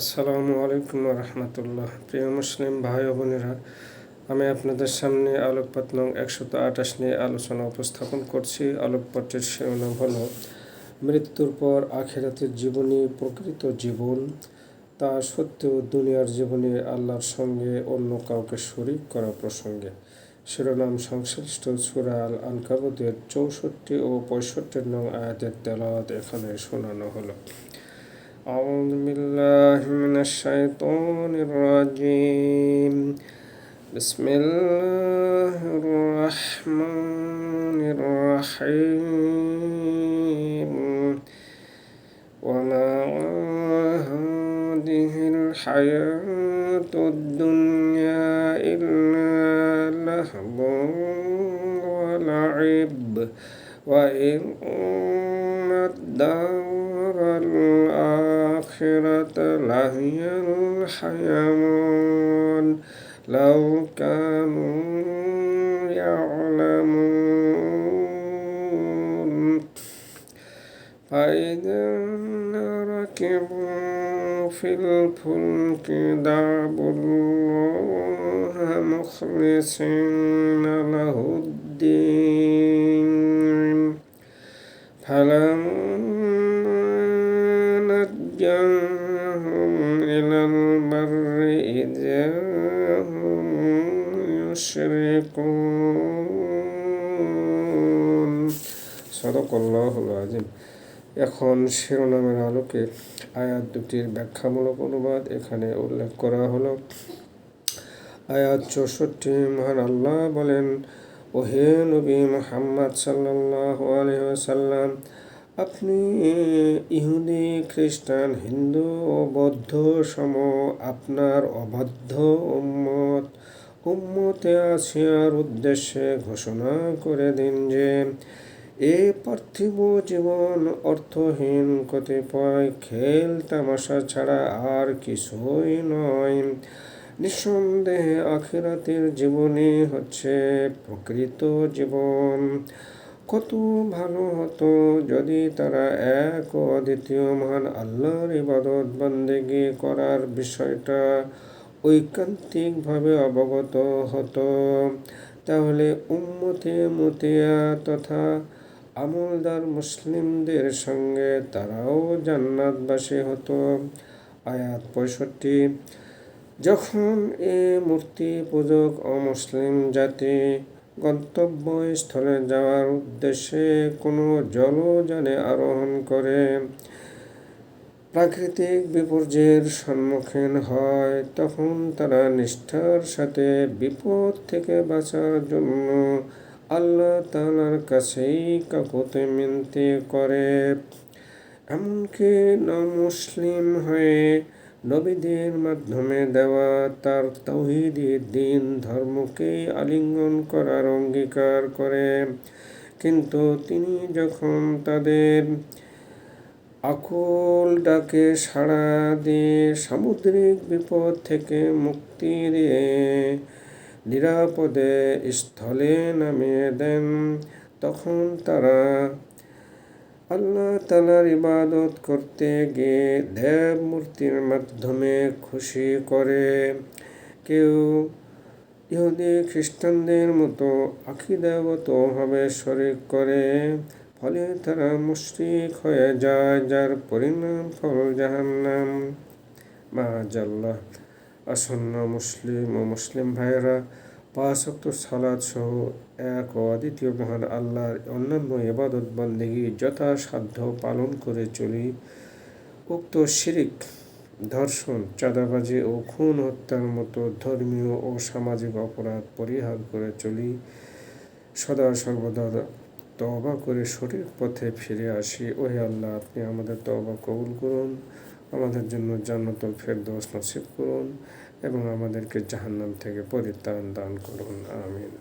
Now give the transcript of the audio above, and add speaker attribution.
Speaker 1: আসসালামু আলাইকুম রহমতুল্লাহ প্রিয় মুসলিম ভাই ও বোনেরা, আমি আপনাদের সামনে আলোকপাত নং একশত আঠাশ নিয়ে আলোচনা উপস্থাপন করছি। আলোকপাতের শিরোনাম হল, মৃত্যুর পর আখেরাতের জীবনী, প্রকৃত জীবন। তা সত্ত্বেও দুনিয়ার জীবনে আল্লাহর সঙ্গে অন্য কাউকে শরিক করা প্রসঙ্গে। শিরোনাম সংশ্লিষ্ট সুরা আল আনকাবুদের চৌষট্টি ও পঁয়ষট্টি নং আয়াতের তেলাওয়াত এখানে শোনানো হলো। أعوذ بالله من الشيطان الرجيم. بسم الله الرحمن الرحيم. وما هذه الحياة الدنيا إلا لهب ولعب. وإن الدار الآخرة لهي الحيوان لو كانوا يعلمون فإذا ركبوا في الفلك دعوا الله مخلصين له الدين فلما نجاهم إلى البر إذا هم يشركون صدق الله العظيم এখন শিরোনামের আলোকে আয়াত দুটির ব্যাখ্যামূলক অনুবাদ এখানে উল্লেখ করা হলো আয়াত চৌষট্টি মহান আল্লাহ বলেন ওহে নবী মোহাম্মদ সাল্লাহ আলহাম আপনি ইহুদি, খ্রিস্টান, হিন্দু ও বৌদ্ধ সম আপনার অবাধ্য উম্মত। উম্মতে আসিয়ার উদ্দেশ্যে ঘোষণা করে দিন যে, এ পার্থিব জীবন অর্থহীন, কতিপয় খেল তামাশা ছাড়া আর কিছুই নয়। নিঃসন্দেহে আখিরাতের জীবনই হচ্ছে প্রকৃত জীবন। কত ভালো হতো যদি তারা এক ও অদ্বিতীয় মহান আল্লাহর ইবাদত বন্দেগি করার বিষয়টা ঐকান্তিকভাবে অবগত হতো। তাহলে উম্মতে মতিয়া তথা আমলদার মুসলিমদের সঙ্গে তারাও জান্নাতবাসী হতো। আয়াত পঁয়ষট্টি, যখন এ মূর্তি পূজক অমুসলিম জাতি গন্তব্যস্থলে যাওয়ার উদ্দেশ্যে কোনো জলযানে আরোহণ করে প্রাকৃতিক বিপর্যয়ের সম্মুখীন হয়। তখন তারা নিষ্ঠার সাথে বিপদ থেকে বাঁচার জন্য আল্লাহ তালার কাছেই কাকুতে মিনতি করে। এমনকি মুসলিম হয়ে নবীদের মাধ্যমে দেওয়া তার তৌহিদি দিন ধর্মকেই আলিঙ্গন করার অঙ্গীকার করে। কিন্তু তিনি যখন তাদের আকুল ডাকে সাড়া দিয়ে সামুদ্রিক বিপদ থেকে মুক্তি দিয়ে নিরাপদে স্থলে নামিয়ে দেন, তখন তারা আল্লাহ তালার ইবাদত করতে গিয়ে দেব মূর্তির মাধ্যমে খুশি করে। কেউ ইহুদি খ্রিস্টানদের মতো আখিদাগতভাবে শরিক করে, ফলে তারা মুশ্রিক হয়ে যায়, যার পরিণাম ফল জাহান্নাম। জাল্লাহ আসন্ন মুসলিম ও মুসলিম ভাইয়েরা পাঁচ অক্ট সালাদ সহ এক ও অদ্বিতীয় মহান আল্লাহর অন্যান্য এবাদত বন্দেগী যথাসাধ্য পালন করে চলি। উক্ত শিরিক, ধর্ষণ, চাঁদাবাজি ও খুন হত্যার মতো ধর্মীয় ও সামাজিক অপরাধ পরিহার করে চলি। সদা সর্বদা তবা করে সঠিক পথে ফিরে আসি। ওহে আল্লাহ, আপনি আমাদের তবা কবুল করুন। আমাদের জন্য জান্নাতুল ফেরদৌস নসিব করুন। এবং আমাদেরকে জাহান্নাম থেকে পরিত্রাণ দান করুন আমিন।